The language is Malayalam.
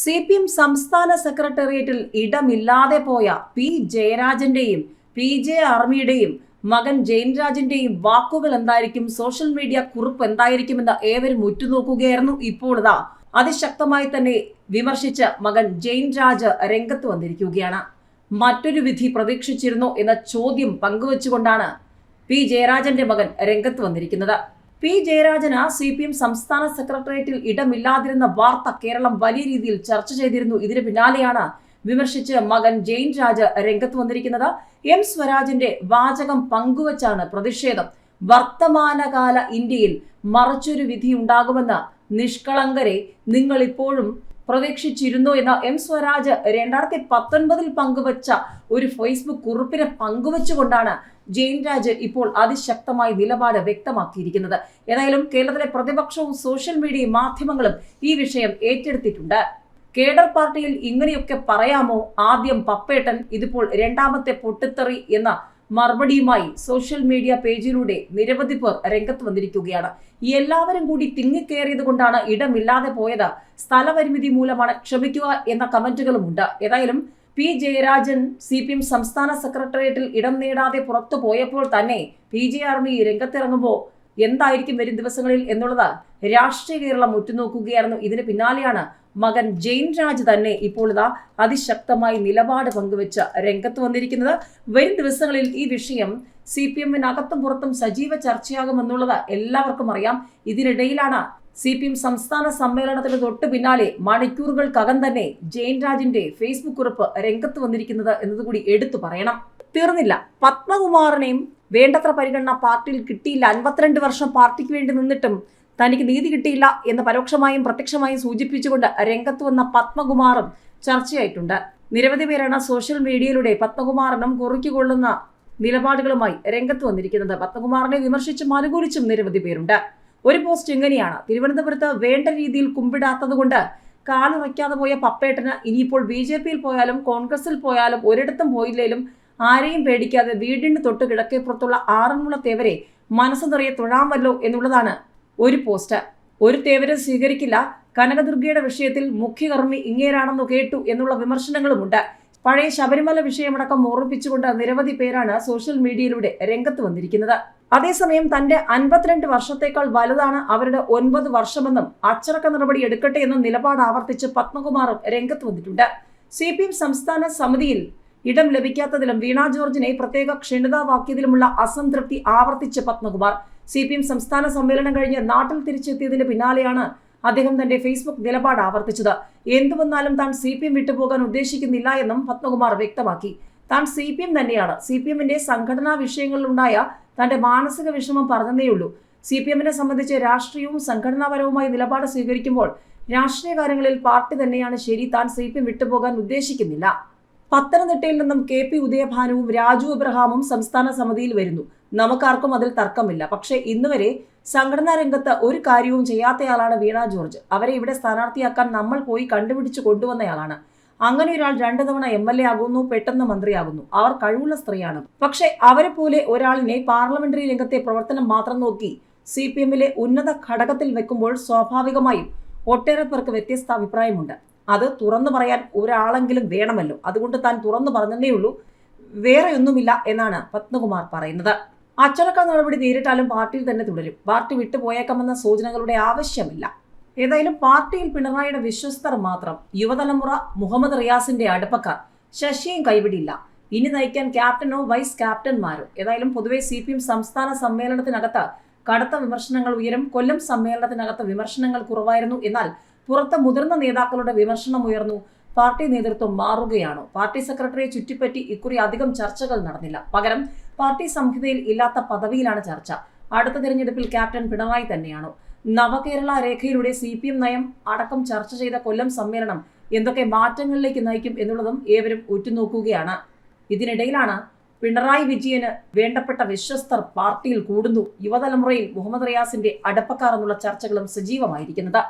സി പി എം സംസ്ഥാന സെക്രട്ടേറിയറ്റിൽ ഇടമില്ലാതെ പോയ പി ജയരാജന്റെയും പി ജെ ആർമിയുടെയും മകൻ ജയൻരാജിന്റെയും വാക്കുകൾ എന്തായിരിക്കും? സോഷ്യൽ മീഡിയ കുറിപ്പ് എന്തായിരിക്കുമെന്ന് ഏവരും ഉറ്റുനോക്കുകയായിരുന്നു ഇപ്പോൾ ഇതാ. അതിശക്തമായി തന്നെ വിമർശിച്ച് മകൻ ജയൻരാജ് രാജ് രംഗത്ത് വന്നിരിക്കുകയാണ്. മറ്റൊരു വിധി പ്രതീക്ഷിച്ചിരുന്നോ എന്ന ചോദ്യം പങ്കുവച്ചുകൊണ്ടാണ് പി ജയരാജന്റെ മകൻ രംഗത്ത് വന്നിരിക്കുന്നത്. പി. ജയരാജന് സി പി എം സംസ്ഥാന സെക്രട്ടേറിയറ്റിൽ ഇടമില്ലാതിരുന്ന വാർത്ത കേരളം വലിയ രീതിയിൽ ചർച്ച ചെയ്തിരുന്നു. ഇതിന് പിന്നാലെയാണ് വിമർശിച്ച് മകൻ ജെയിൻ രാജ് രംഗത്ത് വന്നിരിക്കുന്നത്. എം. സ്വരാജിന്റെ വാചകം പങ്കുവച്ചാണ് പ്രതിഷേധം. വർത്തമാനകാല ഇന്ത്യയിൽ മറച്ചൊരു വിധി ഉണ്ടാകുമെന്ന് നിഷ്കളങ്കരെ നിങ്ങൾ ഇപ്പോഴും പ്രതീക്ഷിച്ചിരുന്നു എന്ന എം. സ്വരാജ് രണ്ടായിരത്തി പത്തൊൻപതിൽ പങ്കുവച്ച ഒരു ഫേസ്ബുക്ക് കുറിപ്പിനെ പങ്കുവച്ചുകൊണ്ടാണ് ജെയിൻ രാജ് ഇപ്പോൾ അതിശക്തമായി നിലപാട് വ്യക്തമാക്കിയിരിക്കുന്നത്. ഏതായാലും കേരളത്തിലെ പ്രതിപക്ഷവും സോഷ്യൽ മീഡിയയും മാധ്യമങ്ങളും ഈ വിഷയം ഏറ്റെടുത്തിട്ടുണ്ട്. കേഡർ പാർട്ടിയിൽ ഇങ്ങനെയൊക്കെ പറയാമോ? ആദ്യം പപ്പേട്ടൻ ഇതിപ്പോൾ രണ്ടാമത്തെ പൊട്ടിത്തെറി എന്ന മറുപടിയുമായി സോഷ്യൽ മീഡിയ പേജിലൂടെ നിരവധി പേർ രംഗത്ത് വന്നിരിക്കുകയാണ്. എല്ലാവരും കൂടി തിങ്ങിക്കേറിയത് കൊണ്ടാണ് ഇടമില്ലാതെ പോയത്. സ്ഥലപരിമിതി മൂലമാണ് ക്ഷമിക്കുക എന്ന കമന്റുകളുമുണ്ട്. ഏതായാലും P. Jayarajan C P M സംസ്ഥാന സെക്രട്ടേറിയറ്റിൽ ഇടം നേടാതെ പുറത്തു പോയപ്പോൾ തന്നെ പി. ജെ. ആർമി രംഗത്തിറങ്ങുമ്പോൾ എന്തായിരിക്കും വരും ദിവസങ്ങളിൽ എന്നുള്ളത് രാഷ്ട്രീയ കേരളം ഉറ്റുനോക്കുകയായിരുന്നു. ഇതിന് പിന്നാലെയാണ് മകൻ ജെയിൻ രാജ് തന്നെ ഇപ്പോൾ ഇതാ അതിശക്തമായി നിലപാട് പങ്കുവെച്ച് രംഗത്ത് വന്നിരിക്കുന്നത്. വരും ദിവസങ്ങളിൽ ഈ വിഷയം സി പി എമ്മിനകത്തും പുറത്തും സജീവ ചർച്ചയാകുമെന്നുള്ളത് എല്ലാവർക്കും അറിയാം. ഇതിനിടയിലാണ് സി പി എം സംസ്ഥാന സമ്മേളനത്തിന് തൊട്ട് പിന്നാലെ മണിക്കൂറുകൾക്കകം തന്നെ ജെയിൻ രാജിന്റെ ഫേസ്ബുക്ക് കുറിപ്പ് രംഗത്ത് വന്നിരിക്കുന്നത് എന്നതുകൂടി എടുത്തു പറയണം. തീർന്നില്ല. പത്മകുമാറിനെയും വേണ്ടത്ര പരിഗണന പാർട്ടിയിൽ കിട്ടിയില്ല. അൻപത്തിരണ്ട് വർഷം പാർട്ടിക്ക് വേണ്ടി നിന്നിട്ടും തനിക്ക് നീതി കിട്ടിയില്ല എന്ന് പരോക്ഷമായും പ്രത്യക്ഷമായും സൂചിപ്പിച്ചുകൊണ്ട് രംഗത്ത് വന്ന പത്മകുമാറും ചർച്ചയായിട്ടുണ്ട്. നിരവധി പേരാണ് സോഷ്യൽ മീഡിയയിലൂടെ പത്മകുമാറിനും കുറിക്കുകൊള്ളുന്ന നിലപാടുകളുമായി രംഗത്ത് വന്നിരിക്കുന്നത്. പത്മകുമാറിനെ വിമർശിച്ചും അനുകൂലിച്ചും നിരവധി പേരുണ്ട്. ഒരു പോസ്റ്റ് ഇങ്ങനെയാണ്. തിരുവനന്തപുരത്ത് വേണ്ട രീതിയിൽ കുമ്പിടാത്തതുകൊണ്ട് കാലുറയ്ക്കാതെ പോയ പപ്പേട്ടന് ഇനിയിപ്പോൾ ബി ജെ പിയിൽ പോയാലും കോൺഗ്രസിൽ പോയാലും ഒരിടത്തും പോയില്ലേലും ആരെയും പേടിക്കാതെ വീടിന് തൊട്ട് കിഴക്കേപ്പുറത്തുള്ള ആറന്മുള തേവരെ മനസ്സ് നിറയെ തൊഴാമല്ലോ എന്നുള്ളതാണ് ഒരു പോസ്റ്റ്. ഒരു തേവരെ സ്വീകരിക്കില്ല. കനകദുർഗയുടെ വിഷയത്തിൽ മുഖ്യകർമ്മി ഇങ്ങേരാണെന്ന് കേട്ടു എന്നുള്ള വിമർശനങ്ങളുമുണ്ട്. പഴയ ശബരിമല വിഷയമടക്കം ഓർമ്മിപ്പിച്ചുകൊണ്ട് നിരവധി പേരാണ് സോഷ്യൽ മീഡിയയിലൂടെ രംഗത്ത് വന്നിരിക്കുന്നത്. അതേസമയം തന്റെ അൻപത്തിരണ്ട് വർഷത്തേക്കാൾ വലുതാണ് അവരുടെ ഒൻപത് വർഷമെന്നും അച്ചടക്ക നടപടി എടുക്കട്ടെ എന്ന നിലപാട് ആവർത്തിച്ച് പത്മകുമാറും രംഗത്ത് വന്നിട്ടുണ്ട്. സി പി എം സംസ്ഥാന സമിതിയിൽ ഇടം ലഭിക്കാത്തതിലും വീണ ജോർജിനെ പ്രത്യേക ക്ഷണിതാവാക്കിയതിലുമുള്ള അസംതൃപ്തി ആവർത്തിച്ച് പത്മകുമാർ. സി പി എം സംസ്ഥാന സമ്മേളനം കഴിഞ്ഞ് നാട്ടിൽ തിരിച്ചെത്തിയതിന് പിന്നാലെയാണ് അദ്ദേഹം തന്റെ ഫേസ്ബുക്ക് നിലപാട് ആവർത്തിച്ചത്. എന്തുവന്നാലും താൻ സി പി എം വിട്ടുപോകാൻ ഉദ്ദേശിക്കുന്നില്ല എന്നും പത്മകുമാർ വ്യക്തമാക്കി. താൻ സി പി എം തന്നെയാണ്. സി പി എമ്മിന്റെ സംഘടനാ വിഷയങ്ങളിലുണ്ടായ തന്റെ മാനസിക വിഷമം പറഞ്ഞതേയുള്ളൂ. സി പി എമ്മിനെ സംബന്ധിച്ച് രാഷ്ട്രീയവും സംഘടനാപരവുമായ നിലപാട് സ്വീകരിക്കുമ്പോൾ രാഷ്ട്രീയ കാര്യങ്ങളിൽ പാർട്ടി തന്നെയാണ് ശരി താൻ സി പി എം വിട്ടുപോകാൻ ഉദ്ദേശിക്കുന്നില്ല. പത്തനംതിട്ടയിൽ നിന്നും കെ പി ഉദയഭാനുവും രാജു എബ്രഹാമും സംസ്ഥാന സമിതിയിൽ വരുന്നു. നമുക്കാർക്കും അതിൽ തർക്കമില്ല. പക്ഷേ ഇന്നുവരെ സംഘടനാ രംഗത്ത് ഒരു കാര്യവും ചെയ്യാത്തയാളാണ് വീണ ജോർജ്. അവരെ ഇവിടെ സ്ഥാനാർത്ഥിയാക്കാൻ നമ്മൾ പോയി കണ്ടുപിടിച്ച് കൊണ്ടുവന്നയാളാണ്. അങ്ങനെ ഒരാൾ രണ്ടു തവണ എം എൽ എ ആകുന്നു പെട്ടെന്ന് മന്ത്രിയാകുന്നു. അവർ കഴിവുള്ള സ്ത്രീയാണ്. പക്ഷേ അവരെ പോലെ ഒരാളിനെ പാർലമെന്ററി രംഗത്തെ പ്രവർത്തനം മാത്രം നോക്കി സി പി എമ്മിലെ ഉന്നത ഘടകത്തിൽ വെക്കുമ്പോൾ സ്വാഭാവികമായും ഒട്ടേറെ പേർക്ക് വ്യത്യസ്ത അഭിപ്രായമുണ്ട്. അത് തുറന്നു പറയാൻ ഒരാളെങ്കിലും വേണമല്ലോ. അതുകൊണ്ട് താൻ തുറന്നു പറഞ്ഞതേ ഉള്ളൂ വേറെ ഒന്നുമില്ല എന്നാണ് പത്മകുമാർ പറയുന്നത്. അച്ചടക്ക നടപടി നേരിട്ടാലും പാർട്ടിയിൽ തന്നെ തുടരും. പാർട്ടി വിട്ടുപോയേക്കാമെന്ന സൂചനകളുടെ ആവശ്യമില്ല. ഏതായാലും പാർട്ടിയിൽ പിണറായിയുടെ വിശ്വസ്തർ മാത്രം യുവതലമുറ മുഹമ്മദ് റിയാസിന്റെ അടുപ്പക്കാർ ശശിയും കൈവിടില്ല. ഇനി നയിക്കാൻ ക്യാപ്റ്റനോ വൈസ് ക്യാപ്റ്റന്മാരോ? ഏതായാലും പൊതുവെ സി പി എം സംസ്ഥാന സമ്മേളനത്തിനകത്ത് കടുത്ത വിമർശനങ്ങൾ ഉയരും. കൊല്ലം സമ്മേളനത്തിനകത്ത് വിമർശനങ്ങൾ കുറവായിരുന്നു. എന്നാൽ പുറത്ത് മുതിർന്ന നേതാക്കളുടെ വിമർശനം ഉയർന്നു. പാർട്ടി നേതൃത്വം മാറുകയാണോ? പാർട്ടി സെക്രട്ടറിയെ ചുറ്റിപ്പറ്റി ഇക്കുറി അധികം ചർച്ചകൾ നടന്നില്ല. പകരം പാർട്ടി സംഹിതയിൽ ഇല്ലാത്ത പദവിയിലാണ് ചർച്ച. അടുത്ത തിരഞ്ഞെടുപ്പിൽ ക്യാപ്റ്റൻ പിണറായി തന്നെയാണോ? നവകേരള രേഖയിലൂടെ സി പി എം നയം അടക്കം ചർച്ച ചെയ്ത കൊല്ലം സമ്മേളനം എന്തൊക്കെ മാറ്റങ്ങളിലേക്ക് നയിക്കും എന്നുള്ളതും ഏവരും ഉറ്റുനോക്കുകയാണ്. ഇതിനിടയിലാണ് പിണറായി വിജയന് വേണ്ടപ്പെട്ട വിശ്വസ്തർ പാർട്ടിയിൽ കൂടുന്നു. യുവതലമുറയിൽ മുഹമ്മദ് റിയാസിന്റെ അടപ്പക്കാർ എന്നുള്ള ചർച്ചകളും സജീവമായിരിക്കുന്നത്.